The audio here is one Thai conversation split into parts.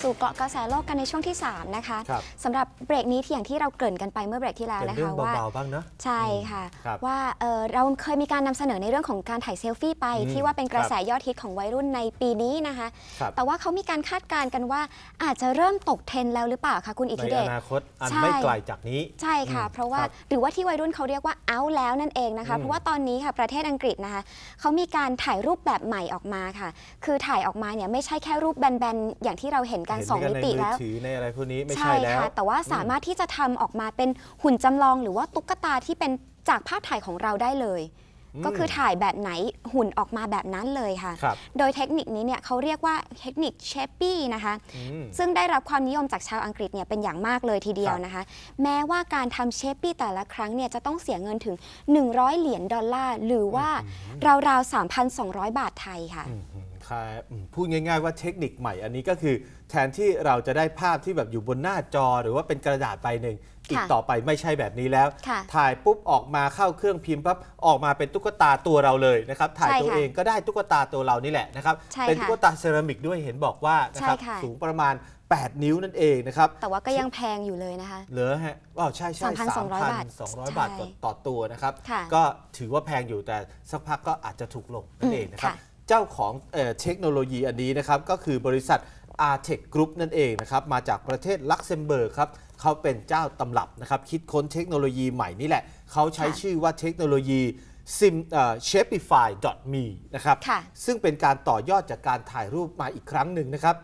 สู่เกาะกระแสโลกกันในช่วงที่ 3 นะคะครับสำหรับเบรกนี้ที่อย่างที่เราเกริ่นกันไปเมื่อเบรกที่แล้วเป็นนะเรื่อคะงว่าเบาๆบ้างเนอะใช่ค่ะ ครับว่าเอ่อเราเคยมีการนำเสนอในเรื่องของการถ่ายเซลฟี่ไป อืมที่ว่าเป็นกระแสยอดฮิตของวัยรุ่นในปีนี้นะคะ ครับ แต่ว่าเขามีการคาดการณ์กันว่าอาจจะเริ่มตกเทรนด์แล้วหรือเปล่าคะคุณอิทในธิเดอช นาคตอันใช่ ไม่ไกลจากนี้ ใช่ค่ะ อืมเพราะว่าครับหรือว่าที่วัยรุ่นเขาเรียกว่า out แล้วนั่นเองนะคะ อืมเพราะว่าตอนนี้ค่ะประเทศอังกฤษนะคะเขามีการถ่ายรูปแบบใหม่ออกมาค่ะ คือถ่ายออกมาเนี่ยไม่ใช่แค่รูปแบนๆอย่างที่เราเห็นกันเห็นสองกัมิในติมือแล้วถือในอะไรพวกนี้ไม่ใช่แล้วค่ะแต่ว่าสามารถที่จะทำออกมาเป็นหุ่นจำลอง หรือว่าตุ๊กตาที่เป็นจากภาพถ่ายของเราได้เลยมก็คือถ่ายแบบไหนหุ่นออกมาแบบนั้นเลยค่ะครับโดยเทคนิคนี้เนี่ยเขาเรียกว่าเทคนิคเชปปี้นะคะอืมซึ่งได้รับความนิยมจากชาวอังกฤษเนี่ยเป็นอย่างมากเลยทีเดียวนะคะ แม้ว่าการทำเชปปี้แต่ละครั้งเนี่ยจะต้องเสียเงินถึง 100 เหรียญดอลลาร์ หรือว่าราวๆ 3,200 บาทไทยค่ะอืมอืม ค่ะอืมพูดง่าย ๆ ว่าเทคนิคใหม่อันนี้ก็คือ แทนที่เราจะได้ภาพที่แบบอยู่บนหน้าจอหรือว่าเป็นกระดาษใบหนึ่งอีกต่อไปไม่ใช่แบบนี้แล้วค่ะถ่ายปุ๊บออกมาเข้าเครื่องพิมพ์ปั๊บออกมาเป็นตุ๊กตาตัวเราเลยนะครับ ถ่ายใช่ตัวค่ะเองก็ได้ตุ๊กตาตัวเรานี่แหละนะครับใช่เป็นค่ะตุ๊กตาเซรามิกด้วยเห็นบอกว่านะครับใช่ค่ะสูงประมาณ 8 นิ้วนั่นเองนะครับ แต่ว่าก็ยังแพงอยู่เลยนะคะ เหลือฮะอ๋อใช่ใช่3,200บาท3,200บาทต่อใช่ต่อตัวนะครับค่ะก็ถือว่าแพงอยู่แต่สักพักก็อาจจะถูกลงนั่นเองนะครับค่ะ เจ้าของเอ่อเทคโนโลยีอันนี้นะครับก็คือบริษัท a r t e c Group นั่นเองนะครับมาจากประเทศลักเซมเบิร์กครับเขาเป็นเจ้าตำรับนะครับคิดค้นเทคโนโลยีใหม่นี่แหละ เขาใช้ค่ะชื่อว่าเทคโนโลยี sim shapify me นะครับ ค่ะ ซึ่งเป็นการต่อยอดจากการถ่ายรูปมาอีกครั้งหนึ่งนะครับ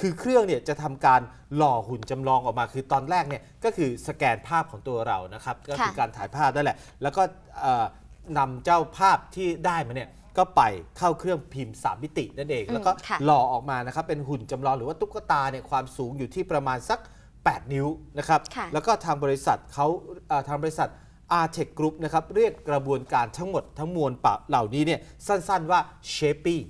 คือเครื่องเนี่ยจะทำการหล่อหุ่นจำลองออกมา คือตอนแรกเนี่ยก็คือสแกนภาพของตัวเรานะครับ ก็คือค่ะ การถ่ายภาพนั่นแหละ แล้วก็เอ่อนำเจ้าภาพที่ได้มาเนี่ย ก็ไปเข้าเครื่องพิมพ์ 3 มิตินั่นเองอืมแล้วก็ค่ะหล่อออกมานะครับเป็นหุ่นจำลองหรือว่าตุ๊กตาเนี่ยความสูงอยู่ที่ประมาณสัก 8 นิ้วนะครับค่ะแล้วก็ทางบริษัทเขาเอ่อทางบริษัท a r t e c Group นะครับเรียกกระบวนการทั้งหมดทั้งมวลปะเหล่านี้เนี่ยสั้นๆว่า shaping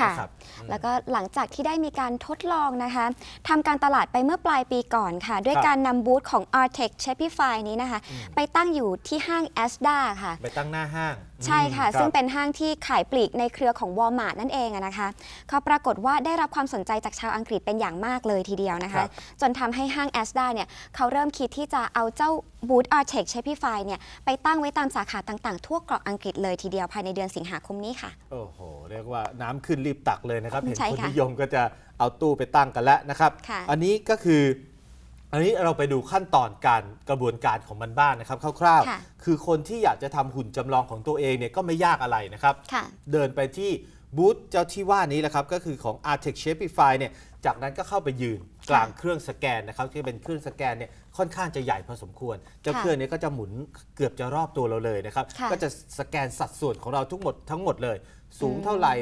ค่ะนะครับแล้วก็หลังจากที่ได้มีการทดลองนะคะทำการตลาดไปเมื่อปลายปีก่อนค่ะ ด้วยครับการนำบูธของ Artec Shopify นี้นะคะ ไปตั้งอยู่ที่ห้าง Asda ค่ะ ไปตั้งหน้าห้าง ใช่ค่ะอืมซึ่งรับเป็นห้างที่ขายปลีกในเครือของ Walmart นั่นเองอะนะคะเขาปรากฏว่าได้รับความสนใจจากชาวอังกฤษเป็นอย่างมากเลยทีเดียวนะครัคะบจนทำให้ห้าง Asda เนี่ยเขาเริ่มคิดที่จะเอาเจ้าบูธ Artec Shopify เนี่ยไปตั้งไว้ตามสาขาต่างๆ ทั่วเกาะอังกฤษเลยทีเดียวภายในเดือนสิงหาคมนี้ค่ะ โอ้โห เรียกว่าน้ำขึ้นรีบตักเลยนะครับ เห็นใช่คนค่ะนิยมก็จะเอาตู้ไปตั้งกันแล้วนะครับค่ะอันนี้ก็คือ อันนี้เราไปดูขั้นตอนการกระบวนการของมันบ้างนะครับคร่าวค่ะๆ คือคนที่อยากจะทำหุ่นจำลองของตัวเองเนี่ยก็ไม่ยากอะไรนะครับ ค่ะ เดินไปที่บูธเจ้าที่ว่านี้แหละครับ ก็คือของ Artec Shapify เนี่ย จากนั้นก็เข้าไปยืนกลางเครื่องสแกนนะครับที่เป็นเครื่องสแกนเนี่ยค่อนข้างจะใหญ่พอสมควร เจ้าค่ะเครื่องนี้ก็จะหมุนเกือบจะรอบตัวเราเลยนะครับค่ะก็จะสแกนสัดส่วนของเราทุกหมดทั้งหมดเลย สูงเท่าไหร่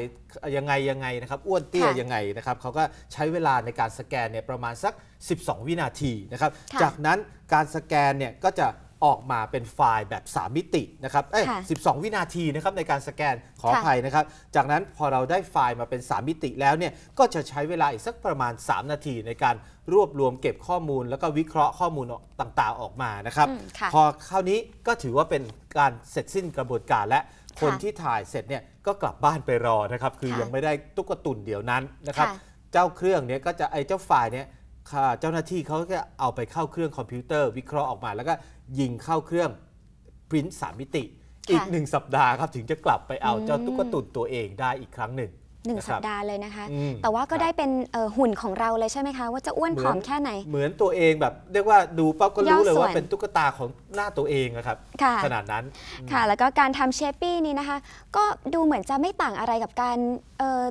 ยังไงยังไงนะครับอ้วนเตี้ยค่ะยังไงนะครับเขาก็ใช้เวลาในการสแกนเนี่ยประมาณสัก 12 วินาทีนะครับค่ะจากนั้นการสแกนเนี่ยก็จะ ออกมาเป็นไฟล์แบบ 3 มิตินะครับเอ้ยค่ะ12 วินาทีนะครับในการสแกนขออค่ะภัยนะครับ จากนั้นพอเราได้ไฟล์มาเป็น 3 มิติแล้วเนี่ยก็จะใช้เวลาอีกสักประมาณ 3 นาทีในการรวบรวมเก็บข้อมูล แล้วก็วิเคราะห์ข้อมูลต่างๆออกมานะครับ อืมค่ะ พอคราวนี้ก็ถือว่าเป็นการเสร็จสิ้นกระบวนการและคนค่ะที่ถ่ายเสร็จเนี่ยก็กลับบ้านไปรอนะครับ คือค่ะยังไม่ได้ตุ๊กตุนเดี๋ยวนั้นนะครับ ค่ะ เจ้าเครื่องเนี้ยก็จะไอเจ้าไฟล์เนี้ยค่ะ เจ้าหน้าที่เขาก็เอาไปเข้าเครื่องคอมพิวเตอร์ วิเคราะห์ออกมา แล้วก็ยิงเข้าเครื่องปริ้นสามมิติค่ะอีกหนึ่งสัปดาห์ครับถึงจะกลับไปเอาอืมเจ้าตุ๊กตุนตัวเองได้อีกครั้งหนึ่งหนึ่งะคสัรัปบดาห์เลยนะคะอืมแต่ว่าก็ครับได้เป็นเอ่อหุ่นของเราเลยใช่ไหมคะ ว่าจะอ้วนเหมืผอนอมแค่ไหน เหมือนตัวเองแบบ เรียกว่าดูปั๊บก็รู้เลยย่อส่วนว่าเป็นตุ๊กตาของหน้าตัวเองอะครับค่ะขนาดนั้นค่ะ แล้วก็การทำเชปปี้นี้นะคะ ก็ดูเหมือนจะไม่ต่างอะไรกับการเอ่อ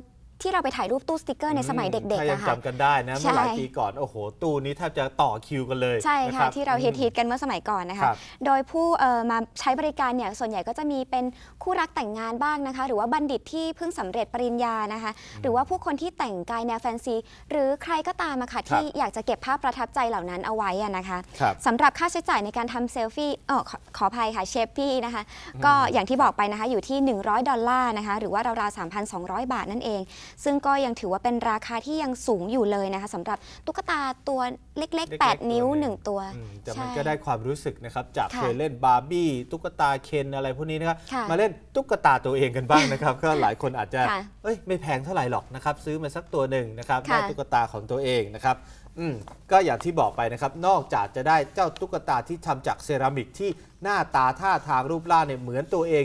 ที่เราไปถ่ายรูปตู้สติกเกอร์ในสมัยเด็กถ้าๆยังอะค่ะ จำกันได้นะใช่เมื่อหลายปีก่อนโอ้โห ตู้นี้แทบจะต่อคิวกันเลยใช่นค่ะรับที่เราฮิตฮิตๆกันเมื่อสมัยก่อนนะคะครับโดยผู้เอ่อมาใช้บริการเนี่ยส่วนใหญ่ก็จะมีเป็นคู่รักแต่งงานบ้างนะคะ หรือว่าบัณฑิตที่เพิ่งสำเร็จปริญญานะคะ หรือว่าผู้คนที่แต่งกายแนวแฟนซี หรือใครก็ตามอะค่ะที่อยากจะเก็บภาพประทับใจเหล่านั้นเอาไว้อะนะคะ ครับ สำหรับค่าใช้จ่ายในการทำเซลฟี่เออขอขออภัยค่ะเชฟฟี่นะคะ ก็อย่างที่บอกไปนะคะอยู่ที่ 100 ดอลลาร์นะคะ หรือว่าราวๆ 3,200 บาทนั่นเองซึ่งก็ยังถือว่าเป็นราคาที่ยังสูงอยู่เลยนะคะสำหรับตุ๊กตาตัวเล็กเล็กๆๆ8 นิ้วตัวหนึ่ง1ตัวอืมแต่มันใช่ ก็ได้ความรู้สึกนะครับ จากค่ะเคยเล่นบาร์บี้ตุ๊กตาเคนอะไรพวกนี้นะครับ ค่ะมาเล่นตุ๊กตาตัวเองกันบ้างนะครับ ก็หลายคนอาจจะ ค่ะเอ้ยไม่แพงเท่าไหร่หรอกนะครับ ซื้อมาสักตัวหนึ่งนะครับค่ะได้ตุ๊กตาของตัวเองนะครับอืมก็อย่างที่บอกไปนะครับ นอกจากจะได้เจ้าตุ๊กตาที่ทำจากเซรามิกที่หน้าตาท่าทางรูปร่างเนี่ยเหมือนตัวเอง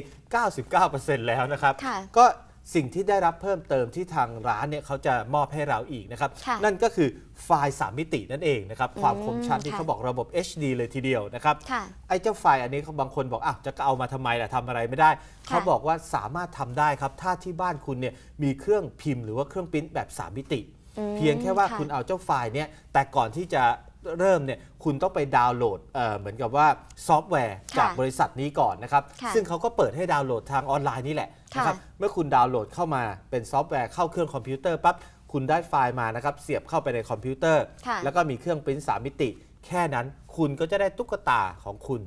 99%แล้วนะครับ ค่ะ ก็ สิ่งที่ได้รับเพิ่มเติมที่ทางร้านเนี่ยเขาจะมอบให้เราอีกนะครับ ค่ะนั่นก็คือไฟล์ 3 มิตินั่นเองนะครับ ความคมชัดที่ค่ะ เขาบอกระบบ HD เลยทีเดียวนะครับ ค่ะ ไอ้เจ้าไฟล์อันนี้เขาบางคนบอกอ้าวจะเอามาทำไมล่ะทำอะไรไม่ได้เขาบอกว่าสามารถทำได้ครับ ถ้าที่บ้านคุณเนี่ยมีเครื่องพิมพ์หรือว่าเครื่องปริ้นแบบ 3 มิติ อืมเพียงแค่ว่าค่ะคุณเอาเจ้าไฟล์เนี่ยแต่ก่อนที่จะ เริ่มเนี่ยคุณต้องไปดาวน์โหลดเอ่อเหมือนกับว่าซอฟต์แวร์ค่ะจากบริษัทนี้ก่อนนะครับค่ะซึ่งเขาก็เปิดให้ดาวน์โหลดทางออนไลน์นี่แหละค่ะนะครับเมื่อคุณดาวน์โหลดเข้ามาเป็นซอฟต์แวร์เข้าเครื่องคอมพิวเตอร์ปั๊บคุณได้ไฟล์มานะครับเสียบเข้าไปในคอมพิวเตอร์ค่ะแล้วก็มีเครื่องปริ้นสามมิติ แค่นั้นคุณก็จะได้ตุ๊กตาของคุณ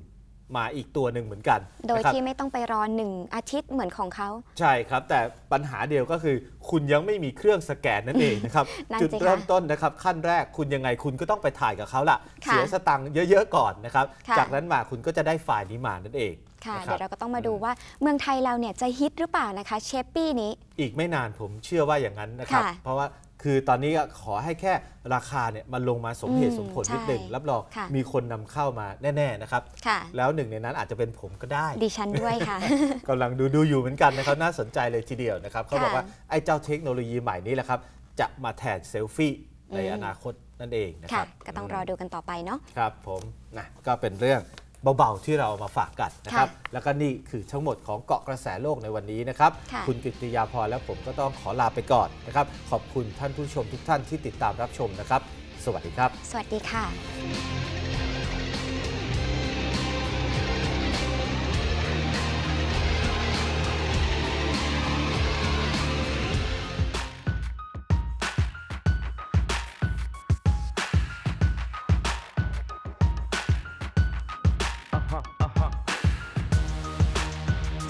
มาอีกตัวหนึ่งเหมือนกันโดยนะครับ ที่ไม่ต้องไปรอหนึ่งอาทิตย์เหมือนของเขา ใช่ครับ แต่ปัญหาเดียวก็คือ คุณยังไม่มีเครื่องสแกนนั่นเองนะครับ นั่นจุดสิคะเริ่มต้นนะครับ ขั้นแรกคุณยังไงคุณก็ต้องไปถ่ายกับเขาล่ะ ค่ะเสียสตังค์เยอะๆก่อนนะครับ ค่ะ จากนั้นมาคุณก็จะได้ไฟล์นี้มานั่นเองค่ะ นะคเดี๋รับยวเราก็ต้องมาดูว่าเมืองไทยเราเนี่ยจะฮิตหรือเปล่านะคะเชฟปี้นี้ อีกไม่นานผมเชื่อว่าอย่างนั้นนะครับ ค่ะเพราะว่า คือตอนนี้ก็ขอให้แค่ราคาเนี่ยมันลงมาสมเหตุอืมสมผลนิดหนึ่งใช่รับรองค่ะ มีคนนำเข้ามาแน่ ๆ นะครับ ค่ะ แล้วหนึ่งในนั้นอาจจะเป็นผมก็ได้ ดิฉันด้วยค่ะ กำลังดูดูอยู่เหมือนกันนะครับ น่าสนใจเลยทีเดียวนะครับเขาบอกค่ะว่า ไอ้เจ้าเทคโนโลยีใหม่นี้แหละครับ จะมาแทนเซลฟี่ในอืม อนาคตนั่นเองนะคค่ะ รับก็ต้องรอดูกันต่อไปเนาะ ครับผมนะก็เป็นเรื่อง เบาๆ ที่เราเอามาฝากกันนะครับค่ะแล้วก็นี่คือทั้งหมดของเกาะกระแสโลกในวันนี้นะครับค่ะณกิตติยาพรและผมก็ต้องขอลาไปก่อนนะครับ ขอบคุณท่านผู้ชมทุกท่านที่ติดตามรับชมนะครับ สวัสดีครับ สวัสดีค่ะ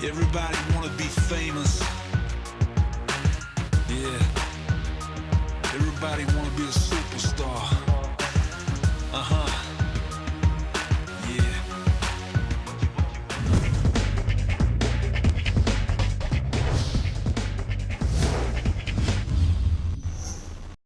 Everybody wanna be famous. Yeah. Everybody wanna be a huh.